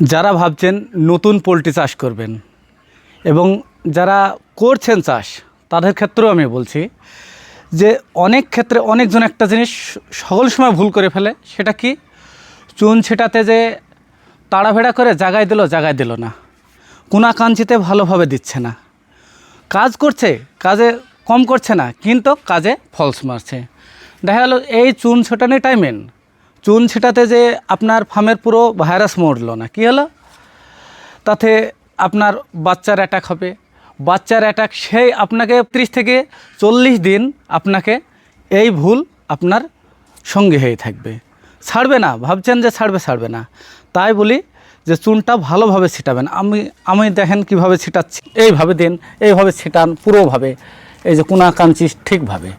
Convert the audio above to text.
যারা ভাবছেন নতুন পোলট্রি চাষ করবেন এবং যারা করছেন চাষ, তাদের ক্ষেত্রেও আমি বলছি যে অনেক ক্ষেত্রে অনেকজন একটা জিনিস সকল সময় ভুল করে ফেলে, সেটা কি? চুন ছেটাতে যে তাড়াভেড়া করে জাগায় দিল জাগায় দিল না। কোনা কাঞ্চিতে ভালোভাবে দিচ্ছে না। কাজ করছে, কাজে কম করছে না, কিন্তু কাজে ফলস মারছে। দেখা গেল এই চুন ছেটানোর টাইমেন চুন ছেটাতে যে আপনার ফার্মের পুরো ভাইরাস মরলো না, কি হলো? তাতে আপনার বাচ্চার অ্যাটাক হবে। বাচ্চার অ্যাটাক সেই আপনাকে ত্রিশ থেকে চল্লিশ দিন আপনাকে এই ভুল আপনার সঙ্গে হয়ে থাকবে। ছাড়বে না, ভাবছেন যে ছাড়বে ছাড়বে না। তাই বলি যে চুনটা ভালোভাবে ছিটাবেন। আমি আমি দেখেন কীভাবে ছিটাচ্ছি। এইভাবে দিন, এইভাবে ছিটান পুরোভাবে। এই যে কোনা কাঞ্চি ঠিকভাবে